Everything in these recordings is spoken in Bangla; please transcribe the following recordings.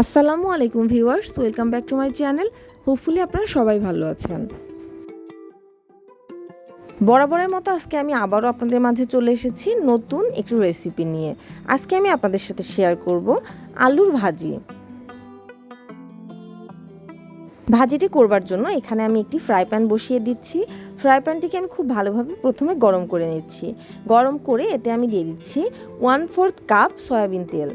আসসালামু আলাইকুম viewers, welcome back to my channel. Hopefully আপনারা সবাই ভালো আছেন। বরাবরের মতো আজকে আমি আবারও আপনাদের মাঝে চলে এসেছি নতুন একটি রেসিপি নিয়ে। আজকে আমি আপনাদের সাথে শেয়ার করব আলুর ভাজি। ভাজিটি করবার জন্য এখানে আমি একটি ফ্রাই প্যান বসিয়ে দিচ্ছি। ফ্রাই প্যানটিকে আমি খুব ভালোভাবে প্রথমে গরম করে নিচ্ছি। গরম করে এতে আমি দিয়ে দিচ্ছি ওয়ান ফোর্থ কাপ সয়াবিন তেল।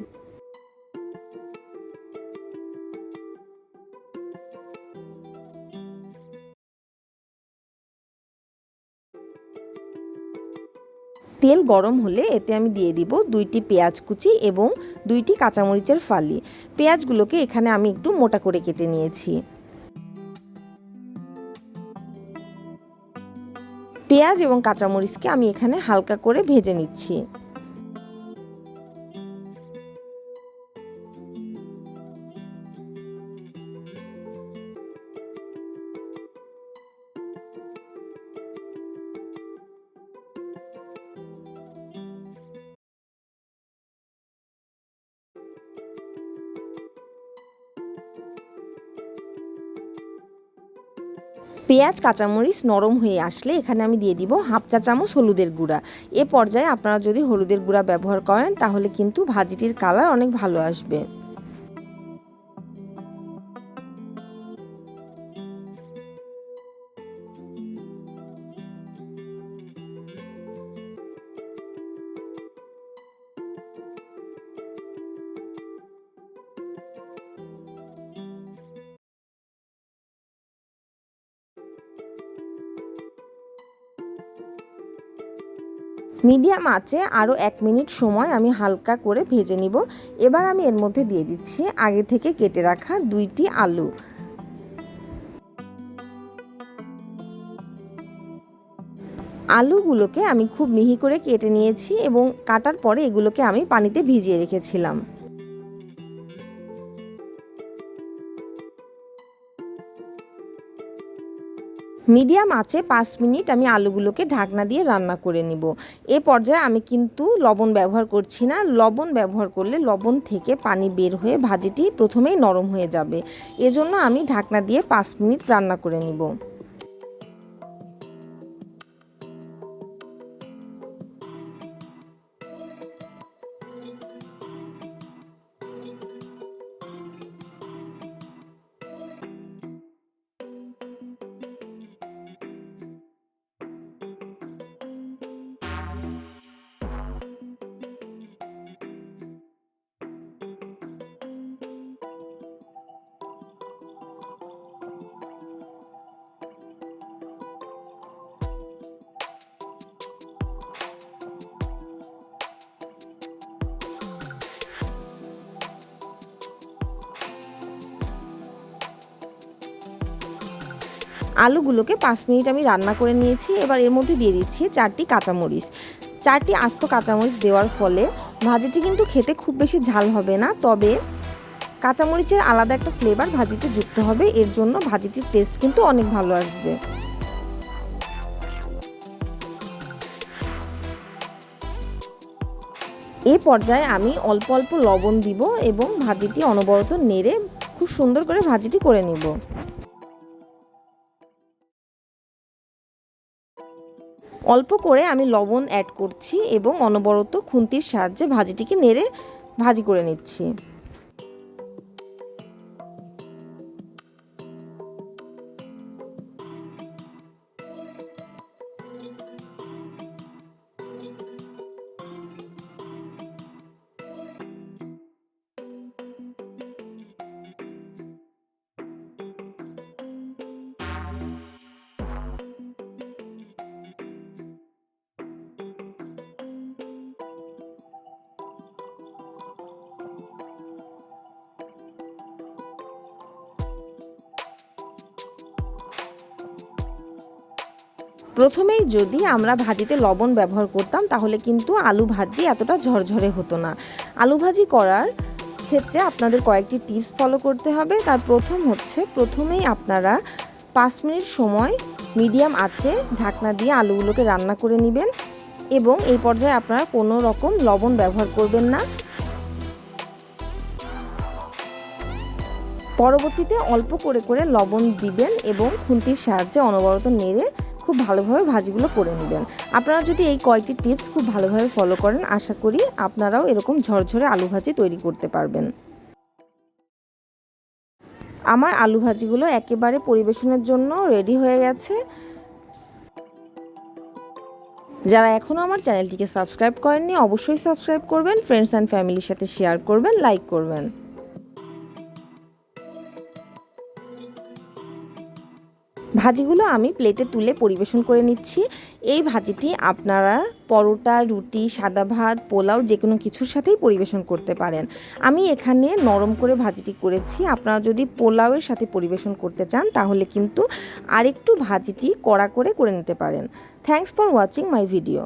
তেল গরম হলে এতে আমি দিয়ে দিব দুইটি পেঁয়াজ কুচি এবং দুইটি কাঁচামরিচের ফালি। পেঁয়াজগুলোকে এখানে আমি একটু মোটা করে কেটে নিয়েছি। পেঁয়াজ এবং কাঁচামরিচকে আমি এখানে হালকা করে ভেজে নিচ্ছি। পেঁয়াজ, কাঁচামরিচ নরম হয়ে আসলে এখানে আমি দিয়ে দিব হাফ চা চামচ হলুদের গুঁড়া। এ পর্যায়ে আপনারা যদি হলুদের গুঁড়া ব্যবহার করেন, তাহলে কিন্তু ভাজিটির কালার অনেক ভালো আসবে। মিডিয়াম আঁচে আরও এক মিনিট সময় আমি হালকা করে ভেজে নিব। এবার আমি এর মধ্যে দিয়ে দিচ্ছি আগে থেকে কেটে রাখা দুইটি আলু। আলুগুলোকে আমি খুব মিহি করে কেটে নিয়েছি এবং কাটার পরে এগুলোকে আমি পানিতে ভিজিয়ে রেখেছিলাম। মিডিয়াম আছে, পাঁচ মিনিট আমি আলুগুলোকে ঢাকনা দিয়ে রান্না করে নিব। এ পর্যায়ে আমি কিন্তু লবণ ব্যবহার করছি না। লবণ ব্যবহার করলে লবণ থেকে পানি বের হয়ে ভাজিটি প্রথমেই নরম হয়ে যাবে। এজন্য আমি ঢাকনা দিয়ে পাঁচ মিনিট রান্না করে নিব। আলুগুলোকে পাঁচ মিনিট আমি রান্না করে নিয়েছি। এবার এর মধ্যে দিয়ে দিচ্ছি চারটি কাঁচামরিচ। চারটি আস্ত কাঁচামরিচ দেওয়ার ফলে ভাজিটি কিন্তু খেতে খুব বেশি ঝাল হবে না, তবে কাঁচামরিচের আলাদা একটা ফ্লেভার ভাজিতে যুক্ত হবে। এর জন্য ভাজিটির টেস্ট কিন্তু অনেক ভালো আসবে। এ পর্যায়ে আমি অল্প অল্প লবণ দিব এবং ভাজিটি অনবরত নেড়ে খুব সুন্দর করে ভাজিটি করে নিব। অল্প করে আমি লবণ অ্যাড করছি এবং অনবরত খুন্তির সাহায্যে ভাজিটিকে নেড়ে ভাজি করে নিচ্ছি। প্রথমেই যদি আমরা ভাজিতে লবণ ব্যবহার করতাম, তাহলে কিন্তু আলু ভাজি এতটা ঝরঝরে হতো না। আলু ভাজি করার ক্ষেত্রে আপনাদের কয়েকটি টিপস ফলো করতে হবে। তার প্রথম হচ্ছে, প্রথমেই আপনারা পাঁচ মিনিট সময় মিডিয়াম আছে ঢাকনা দিয়ে আলুগুলোকে রান্না করে নেবেন এবং এই পর্যায়ে আপনারা কোনো রকম লবণ ব্যবহার করবেন না। পরবর্তীতে অল্প করে করে লবণ দিবেন এবং খুন্তির সাহায্যে অনবরত নেড়ে খুব ভালোভাবে ভাজিগুলো করে নেবেন। আপনারা যদি এই কয়েকটি টিপস খুব ভালোভাবে ফলো করেন, আশা করি আপনারাও এরকম ঝরঝরে আলু ভাজি তৈরি করতে পারবেন। আমার আলু ভাজিগুলো একেবারে পরিবেশনের জন্য রেডি হয়ে গেছে। যারা এখনও আমার চ্যানেলটিকে সাবস্ক্রাইব করেননি, অবশ্যই সাবস্ক্রাইব করবেন ফ্রেন্ডস অ্যান্ড ফ্যামিলির সাথে শেয়ার করবেন লাইক করবেন। ভাজিগুলো আমি প্লেটে তুলে পরিবেশন করে নিচ্ছি। এই ভাজিটি আপনারা পরোটা, রুটি, সাদা ভাত, পোলাও যে কোনো কিছুর সাথেই পরিবেশন করতে পারেন। আমি এখানে নরম করে ভাজিটি করেছি। আপনারা যদি পোলাওয়ের সাথে পরিবেশন করতে চান, তাহলে কিন্তু আরেকটু ভাজিটি কড়া করে করে নিতে পারেন। Thanks for watching my video